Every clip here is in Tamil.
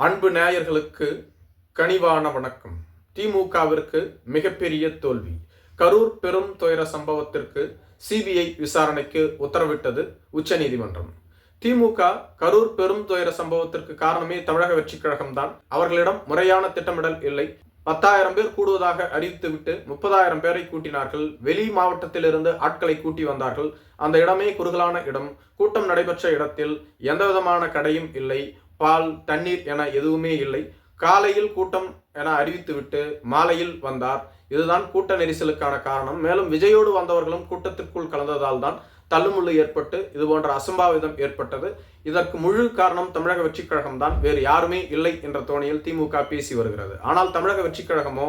அன்பு நேயர்களுக்கு கனிவான வணக்கம். திமுகவிற்கு மிகப்பெரிய தோல்வி. கரூர் பெரும் துயர சம்பவத்திற்கு சிபிஐ விசாரணைக்கு உத்தரவிட்டது உச்சநீதிமன்றம். திமுக கரூர் பெரும் துயர சம்பவத்திற்கு காரணமே தமிழக வெற்றிக் கழகம்தான். அவர்களிடம் முறையான திட்டமிடல் இல்லை. பத்தாயிரம் பேர் கூடுவதாக அறிவித்துவிட்டு முப்பதாயிரம் பேரை கூட்டினார்கள். வெளி மாவட்டத்திலிருந்து ஆட்களை கூட்டி வந்தார்கள். அந்த இடமே குறுகலான இடம். கூட்டம் நடைபெற்ற இடத்தில் எந்தவிதமான கடையும் இல்லை. பால் தண்ணீர் என எதுவுமே இல்லை. காலையில் கூட்டம் என அறிவித்துவிட்டு மாலையில் வந்தார். இதுதான் கூட்ட நெரிசலுக்கான காரணம். மேலும் விஜயோடு வந்தவர்களும் கூட்டத்திற்குள் கலந்ததால் தான் தள்ளுமுள்ளு ஏற்பட்டு இது போன்ற அசம்பாவிதம் ஏற்பட்டது. இதற்கு முழு காரணம் தமிழக வெற்றிக் கழகம்தான். வேறு யாருமே இல்லை என்ற தோணியில் திமுக பேசி வருகிறது. ஆனால் தமிழக வெற்றிக் கழகமோ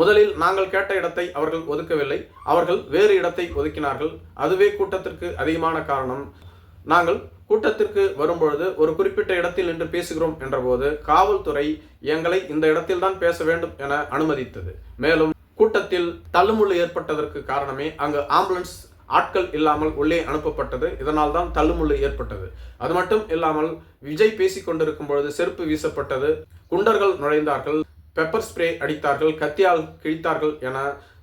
முதலில் நாங்கள் கேட்ட இடத்தை அவர்கள் ஒதுக்கவில்லை. அவர்கள் வேறு இடத்தை ஒதுக்கினார்கள். அதுவே கூட்டத்திற்கு அதிகமான காரணம். நாங்கள் கூட்டத்திற்கு வரும்பொழுது ஒரு குறிப்பிட்ட இடத்தில் நின்று பேசுகிறோம் என்றபோது காவல்துறை எங்களை இந்த இடத்தில் தான் பேச வேண்டும் என அனுமதித்தது. மேலும் கூட்டத்தில் தள்ளுமுள்ளு ஏற்பட்டதற்கு காரணமே அங்கு ஆம்புலன்ஸ் ஆட்கள் இல்லாமல் உள்ளே அனுப்பப்பட்டது. இதனால் தான் தள்ளுமுள்ளு ஏற்பட்டது. அது மட்டும் இல்லாமல் விஜய் பேசிக் கொண்டிருக்கும் பொழுது செருப்பு வீசப்பட்டது. குண்டர்கள் நுழைந்தார்கள். பெப்பர் ஸ்ப்ரே அடித்தார்கள் கத்தியால் கிழித்தார்கள் என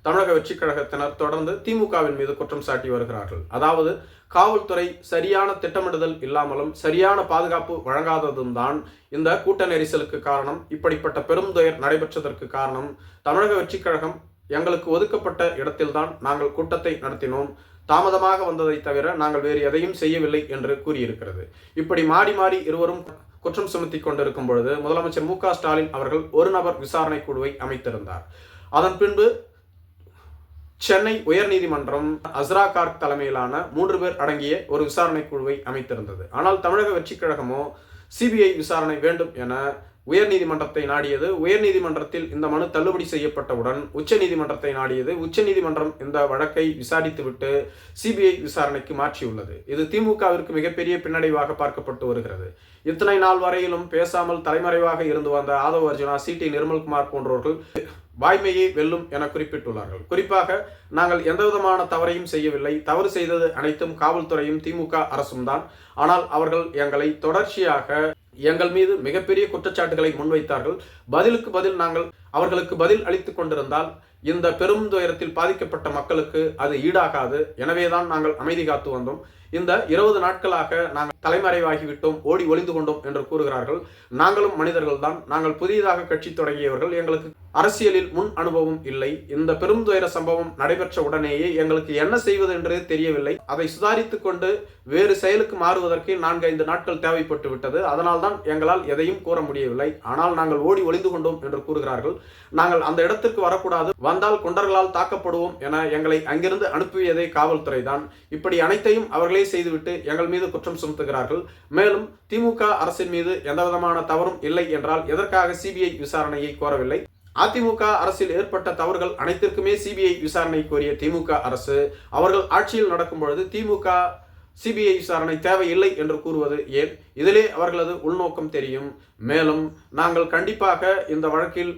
தமிழக வெற்றிக் கழகத்தினர் தொடர்ந்து திமுகவின் மீது குற்றம் சாட்டி வருகிறார்கள். அதாவது காவல்துறை சரியான திட்டமிடுதல் இல்லாமலும் சரியான பாதுகாப்பு வழங்காததும் தான் இந்த கூட்ட நெரிசலுக்கு காரணம். இப்படிப்பட்ட பெரும் துயர் நடைபெற்றதற்கு காரணம் தமிழக வெற்றிக் கழகம் எங்களுக்கு ஒதுக்கப்பட்ட இடத்தில்தான் நாங்கள் கூட்டத்தை நடத்தினோம். தாமதமாக வந்ததை தவிர நாங்கள் வேறு எதையும் செய்யவில்லை என்று கூறியிருக்கிறது. இப்படி மாறி மாறி இருவரும் குற்றம் சுமத்தி கொண்டிருக்கும் பொழுது முதலமைச்சர் மு ஸ்டாலின் அவர்கள் ஒரு நபர் விசாரணை குழுவை அமைத்திருந்தார். அதன் பின்பு சென்னை உயர்நீதிமன்றம் அஸ்ரா கார்க் தலைமையிலான மூன்று பேர் அடங்கிய ஒரு விசாரணை குழுவை அமைத்திருந்தது. ஆனால் தமிழக வெற்றிக் கழகமோ சிபிஐ விசாரணை வேண்டும் என உயர்நீதிமன்றத்தை நாடியது. உயர்நீதிமன்றத்தில் இந்த மனு தள்ளுபடி செய்யப்பட்டவுடன் உச்சநீதிமன்றத்தை நாடியது. உச்சநீதிமன்றம் இந்த வழக்கை விசாரித்துவிட்டு சிபிஐ விசாரணைக்கு மாற்றியுள்ளது. இது திமுகவிற்கு மிகப்பெரிய பின்னடைவாக பார்க்கப்பட்டு வருகிறது. இத்தனை நாள் வரையிலும் பேசாமல் தலைமறைவாக இருந்து வந்த ஆதவ அர்ஜுனா சி. டி. நிர்மல்குமார் போன்றவர்கள் வாய்மையை வெல்லும் என குறிப்பிட்டுள்ளார்கள். குறிப்பாக நாங்கள் எந்தவிதமான தவறையும் செய்யவில்லை. தவறு செய்தது அனைத்தும் காவல்துறையும் திமுக அரசும் தான். ஆனால் அவர்கள் எங்களை தொடர்ச்சியாக எங்கள் மீது மிகப்பெரிய குற்றச்சாட்டுகளை முன்வைத்தார்கள். பதிலுக்கு பதில் நாங்கள் அவர்களுக்கு பதில் அளித்துக் கொண்டிருந்தால் இந்த பெரும் துயரத்தில் பாதிக்கப்பட்ட மக்களுக்கு அது ஈடாகாது. எனவேதான் நாங்கள் அமைதி காத்து வந்தோம். இந்த இருபது நாட்களாக நாங்கள் தலைமறைவாகிவிட்டோம் ஓடி ஒளிந்து கொண்டோம் என்று கூறுகிறார்கள். நாங்களும் மனிதர்கள் தான் நாங்கள் புதியதாக கட்சி தொடங்கியவர்கள். எங்களுக்கு அரசியலில் முன் அனுபவம் இல்லை. இந்த பெரும் துயர சம்பவம் நடைபெற்ற உடனேயே எங்களுக்கு என்ன செய்வது என்று தெரியவில்லை. அதை சுதாரித்து கொண்டு வேறு செயலுக்கு மாறுவதற்கு நான்கு ஐந்து நாட்கள் தேவைப்பட்டு விட்டது அதனால் தான் எங்களால் எதையும் கூற முடியவில்லை. ஆனால் நாங்கள் ஓடி ஒளிந்து கொண்டோம் என்று கூறுகிறார்கள். நாங்கள் அந்த இடத்திற்கு வரக்கூடாது. வந்தால் குண்டர்களால் தாக்கப்படுவோம் என எங்களை அங்கிருந்து அனுப்பியதே காவல்துறை தான் இப்படி அனைத்தையும் அவர்களே செய்துவிட்டு எங்கள் மீது குற்றம் சுமத்துகிறார்கள். மேலும் திமுக அரசின் மீது எந்தவிதமான தவறும் இல்லை என்றால் எதற்காக சிபிஐ விசாரணையை கோரவில்லை? அதிமுக அரசில் ஏற்பட்ட தவறுகள் அனைத்திற்குமே சிபிஐ விசாரணை கோரிய திமுக அரசு. அவர்கள் ஆட்சியில் நடக்கும் பொழுது திமுக சிபிஐ விசாரணை தேவையில்லை என்று கூறுவது ஏன்? இதிலே அவர்களது உள்நோக்கம் தெரியும். மேலும் நாங்கள் கண்டிப்பாக இந்த வழக்கில்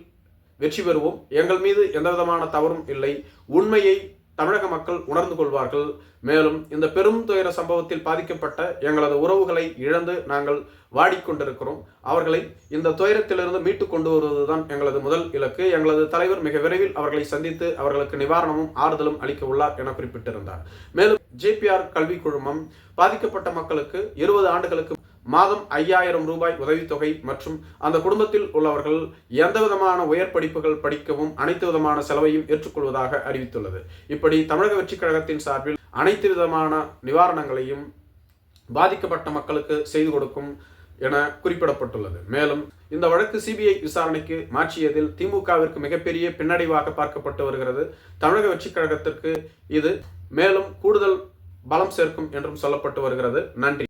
வெற்றி பெறுவோம். எங்கள் மீது எந்தவிதமான தவறும் இல்லை. உண்மையை தமிழக மக்கள் உணர்ந்து கொள்வார்கள். மேலும் இந்த பெரும் துயர சம்பவத்தில் பாதிக்கப்பட்ட எங்களது உறவுகளை இழந்து நாங்கள் வாடிக்கொண்டிருக்கிறோம். அவர்களை இந்த துயரத்திலிருந்து மீட்டு கொண்டு வருவதுதான் எங்களது முதல் இலக்கு. எங்களது தலைவர் மிக விரைவில் அவர்களை சந்தித்து அவர்களுக்கு நிவாரணமும் ஆறுதலும் அளிக்க உள்ளார் என குறிப்பிட்டிருந்தார். மேலும் ஜேபிஆர் கல்வி குழுமம் பாதிக்கப்பட்ட மக்களுக்கு இருபது ஆண்டுகளுக்கு மாதம் ஐயாயிரம் ரூபாய் உதவித்தொகை மற்றும் அந்த குடும்பத்தில் உள்ளவர்கள் எந்த விதமான உயர் படிப்புகள் படிக்கவும் அனைத்து விதமான செலவையும் ஏற்றுக்கொள்வதாக அறிவித்துள்ளது. இப்படி தமிழக வெற்றிக் கழகத்தின் சார்பில் அனைத்து விதமான நிவாரணங்களையும் பாதிக்கப்பட்ட மக்களுக்கு செய்து கொடுக்கும் என குறிப்பிடப்பட்டுள்ளது. மேலும் இந்த வழக்கு சிபிஐ விசாரணைக்கு மாற்றியதில் திமுகவிற்கு மிகப்பெரிய பின்னடைவாக பார்க்கப்பட்டு வருகிறது. தமிழக வெற்றிக் கழகத்திற்கு இது மேலும் கூடுதல் பலம் சேர்க்கும் என்றும் சொல்லப்பட்டு வருகிறது. நன்றி.